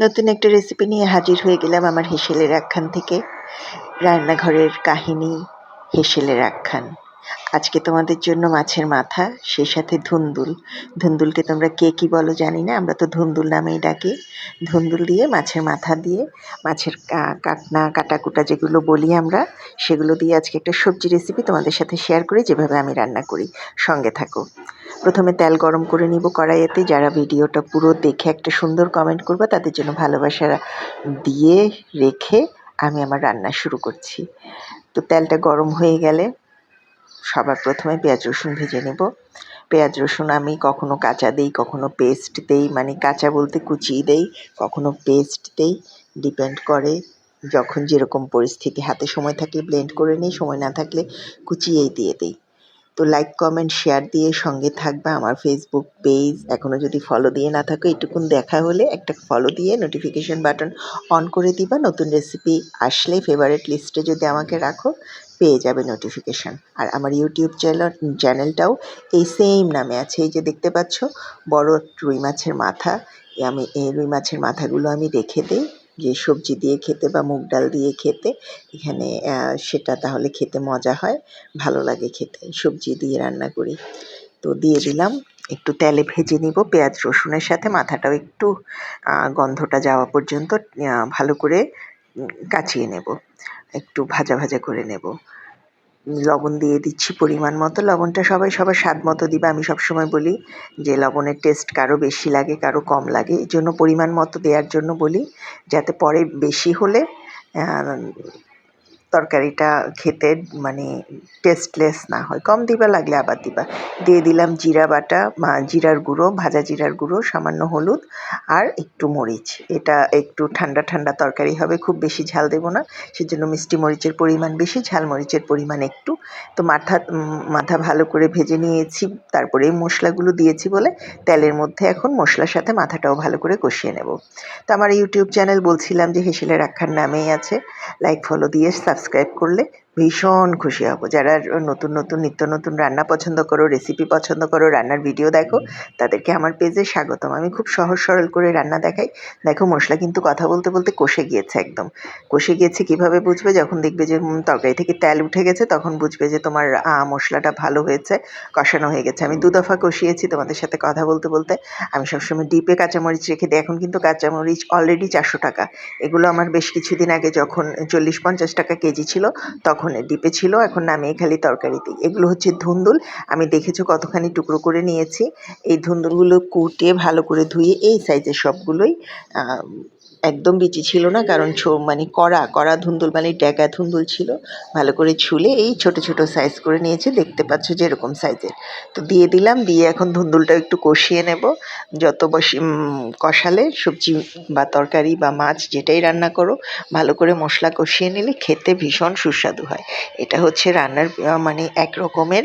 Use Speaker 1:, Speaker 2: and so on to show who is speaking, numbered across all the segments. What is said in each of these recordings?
Speaker 1: নতুন একটা রেসিপি নিয়ে হাজির হয়ে গেলাম আমার হেসেলের আখ্যান থেকে। রান্নাঘরের কাহিনী, হেসেলের আখ্যান। আজকে তোমাদের জন্য মাছের মাথা, সেই সাথে ধুন্দুল। ধুন্দুলকে তোমরা কে কী বলো জানি না, আমরা তো ধুন্দুল নামেই ডাকি। ধুন্দুল দিয়ে, মাছের মাথা দিয়ে, মাছের কাটনা, কাটাকুটা যেগুলো বলি আমরা, সেগুলো দিয়ে আজকে একটা সবজি রেসিপি তোমাদের সাথে শেয়ার করি, যেভাবে আমি রান্না করি। সঙ্গে থাকো। প্রথমে তেল গরম করে নিব কড়াইয়েতে যারা ভিডিওটা পুরো দেখে একটা সুন্দর কমেন্ট করবে, তাদের জন্য ভালোবাসা দিয়ে রেখে আমি আমার রান্না শুরু করছি। তো তেলটা গরম হয়ে গেলে সবার প্রথমে পেঁয়াজ রসুন ভেজে নেব। পেঁয়াজ রসুন আমি কখনো কাঁচা দেই, কখনো পেস্ট দেই মানে কাঁচা বলতে কুচিয়ে দেই, কখনো পেস্ট দেই ডিপেন্ড করে যখন যেরকম পরিস্থিতি, হাতে সময় থাকলে ব্লেন্ড করে নিই, সময় না থাকলে কুচিয়েই দিয়ে দিই। তো লাইক কমেন্ট শেয়ার দিয়ে সঙ্গে থাকবে আমার ফেসবুক পেজ এখনও যদি ফলো দিয়ে না থাকো, এটুকুন দেখা হলে একটা ফলো দিয়ে নোটিফিকেশন বাটন অন করে দিবা। নতুন রেসিপি আসলে ফেভারিট লিস্টে যদি আমাকে রাখো, পেয়ে যাবে নোটিফিকেশান আর আমার ইউটিউব চ্যানেল চ্যানেলটাও এই সেম নামে আছে। এই যে দেখতে পাচ্ছ, বড় রুই মাছের মাথা। আমি এই রুই মাছের মাথাগুলো আমি রেখে দিই। যে সবজি দিয়ে খেতে বা মুগ ডাল দিয়ে খেতে, এখানে সেটা তাহলে খেতে মজা হয়, ভালো লাগে খেতে। সবজি দিয়ে রান্না করি। তো দিয়ে দিলাম, একটু তেলে ভেজে নিব, পেঁয়াজ রসুনের সাথে, মাথাটাও একটু গন্ধটা যাওয়া পর্যন্ত ভালো করে কাচিয়ে নেব। একটু ভাজা ভাজা করে নেব। লবণ দিয়ে দিচ্ছি পরিমাণ মতো। লবণটা সবাই সবার স্বাদ মতো দিবে। আমি সবসময় বলি যে লবণের টেস্ট কারও বেশি লাগে, কারও কম লাগে। এই জন্য পরিমাণ মতো দেওয়ার জন্য বলি, যাতে পরে বেশি হলে তরকারিটা খেতে মানে টেস্টলেস না হয়। কম দিবা, লাগলে আবার দিবা। দিয়ে দিলাম জিরা বাটা জিরার গুঁড়ো, ভাজা জিরার গুঁড়ো, সামান্য হলুদ আর একটু মরিচ। এটা একটু ঠান্ডা ঠান্ডা তরকারি হবে, খুব বেশি ঝাল দেবো না। সেজন্য মিষ্টি মরিচের পরিমাণ বেশি, ঝাল মরিচের পরিমাণ একটু। তো মাথা মাথা ভালো করে ভেজে নিয়েছি, তারপরে এই মশলাগুলো দিয়েছি বলে তেলের মধ্যে এখন মশলার সাথে মাথাটাও ভালো করে কষিয়ে নেব। তো আমার ইউটিউব চ্যানেল বলছিলাম যে হেসেলের আখ্যান নামেই আছে। লাইক ফলো দিয়ে সাবস্ক্রাইব করলে ভীষণ খুশি হব। যারা নতুন নতুন নিত্য নতুন রান্না পছন্দ করো রেসিপি পছন্দ করো রান্নার ভিডিও দেখো তাদেরকে আমার পেজে স্বাগতম। আমি খুব সহজ সরল করে রান্না দেখাই। দেখো মশলা কিন্তু কথা বলতে বলতে কষে গিয়েছে একদম। কষে গিয়েছে কীভাবে বুঝবে? যখন দেখবে যে তরকারি থেকে তেল উঠে গেছে তখন বুঝবে যে তোমার মশলাটা ভালো হয়েছে কষানো হয়ে গেছে। আমি দু দফা কষিয়েছি তোমাদের সাথে কথা বলতে বলতে। আমি সবসময় ডিপে কাঁচামরিচ রেখে দিই। এখন কিন্তু কাঁচামরিচ অলরেডি চারশো টাকা। এগুলো আমার বেশ কিছুদিন আগে যখন চল্লিশ পঞ্চাশ টাকা কেজি ছিল তখন ডিপে ছিল, এখন নামিয়ে খালি তরকারিতে। এগুলো হচ্ছে ধুন্দুল। আমি দেখেছ কতখানি টুকরো করে নিয়েছি। এই ধুন্দুলগুলো কুটিয়ে ভালো করে ধুয়ে এই সাইজের সবগুলোই একদম বিচি ছিল না, কারণ মানে কড়া কড়া ধুন্দুল মানে ড্যাগা ধুন্দুল ছিল। ভালো করে ছুলে এই ছোট ছোট সাইজ করে নিয়েছি, দেখতে পাচ্ছ যে এরকম সাইজের তো দিয়ে দিলাম, দিয়ে এখন ধুন্দুলটা একটু কষিয়ে নেব। যত বসি কষালে সবজি বা তরকারি বা মাছ যেটাই রান্না করো, ভালো করে মশলা কষিয়ে নিলে খেতে ভীষণ সুস্বাদু হয়। এটা হচ্ছে রান্নার মানে এক রকমের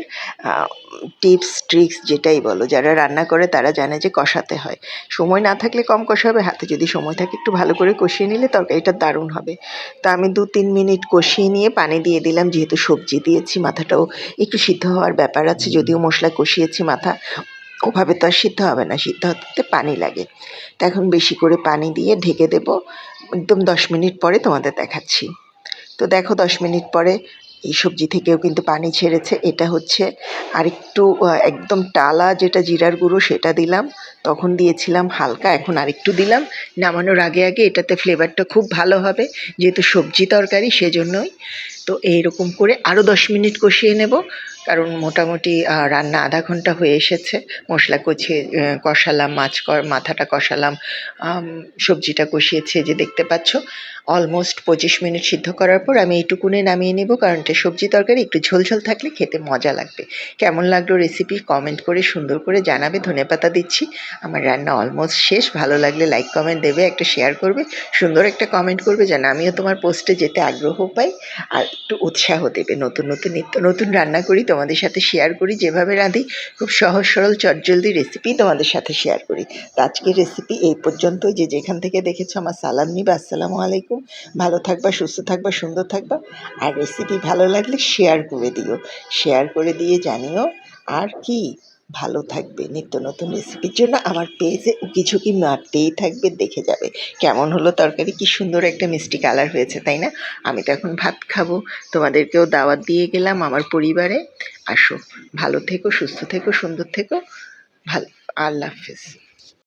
Speaker 1: টিপস ট্রিক্স যেটাই বলো। যারা রান্না করে তারা জানে যে কষাতে হয়। সময় না থাকলে কম কষাবে, হাতে যদি সময় থাকে একটু ভালো করে কষিয়ে নিলে তরকারিটা দারুণ হবে। তা আমি দু তিন মিনিট কষিয়ে নিয়ে পানি দিয়ে দিলাম, যেহেতু সবজি দিয়েছি, মাথাটাও একটু সিদ্ধ হওয়ার ব্যাপার আছে, যদিও মশলা কষিয়েছি মাথা, ওভাবে তো আর সিদ্ধ হবে না, সিদ্ধ হতে পানি লাগে। তো এখন বেশি করে পানি দিয়ে ঢেকে দেব, একদম দশ মিনিট পরে তোমাদের দেখাচ্ছি। তো দেখো দশ মিনিট পরে এই সবজি থেকেও কিন্তু পানি ছেড়েছে। এটা হচ্ছে আরেকটু একদম টালা যেটা জিরার গুঁড়ো সেটা দিলাম। তখন দিয়েছিলাম হালকা, এখন আরেকটু দিলাম। নামানোর আগে আগে এটাতে ফ্লেভারটা খুব ভালো হবে, যেহেতু সবজি তরকারি সেজন্যই। তো এইরকম করে আরও দশ মিনিট কষিয়ে নেব। কারণ মোটামুটি রান্না আধা ঘণ্টা হয়ে এসেছে। মশলা কষিয়ে কষালাম, মাছ মাথাটা কষালাম সবজিটা কষিয়েছে যে দেখতে পাচ্ছ। অলমোস্ট পঁচিশ মিনিট সিদ্ধ করার পর আমি এইটুকুনে নামিয়ে নেব কারণ এটা সবজি তরকারি, একটু ঝোল ঝোল থাকলে খেতে মজা লাগবে। কেমন লাগল রেসিপি কমেন্ট করে সুন্দর করে জানাবে, ধনেপাতা দিচ্ছি। আমার রান্না অলমোস্ট শেষ, ভালো লাগলে লাইক কমেন্ট দেবে, একটা শেয়ার করবে, সুন্দর একটা কমেন্ট করবে যেন আমিও তোমার পোস্টে যেতে আগ্রহ পাই আর একটু উৎসাহ দেবে। নতুন নতুন, নিত্য নতুন রান্না করি তোমাদের সাথে শেয়ার করি। যেভাবে রাঁধি, খুব সহজ, সরল, চটজলদি রেসিপি তোমাদের সাথে শেয়ার করি। তো আজকের রেসিপি এই পর্যন্তই। যে যেখান থেকে দেখেছ আমার সালাম নিবা, আসসালামু আলাইকুম। ভালো থাকবা, সুস্থ থাকবা, সুন্দর থাকবা। আর রেসিপি ভালো লাগলে শেয়ার করে দিও। শেয়ার করে দিয়ে জানিও আর কি। ভালো থাকবে, নিত্য নতুন রেসিপির জন্য আমার পেজে উকিঝুঁকি মারতেই থাকবে, দেখে যাবে। কেমন হলো তরকারি? কি সুন্দর একটা মিষ্টি কালার হয়েছে, তাই না? আমি তো এখন ভাত খাব, তোমাদেরকেও দাওয়াত দিয়ে গেলাম আমার পরিবারে। আসো, ভালো থেকো, সুস্থ থেকো, সুন্দর থেকো, ভালো আল্লাহ হাফেজ।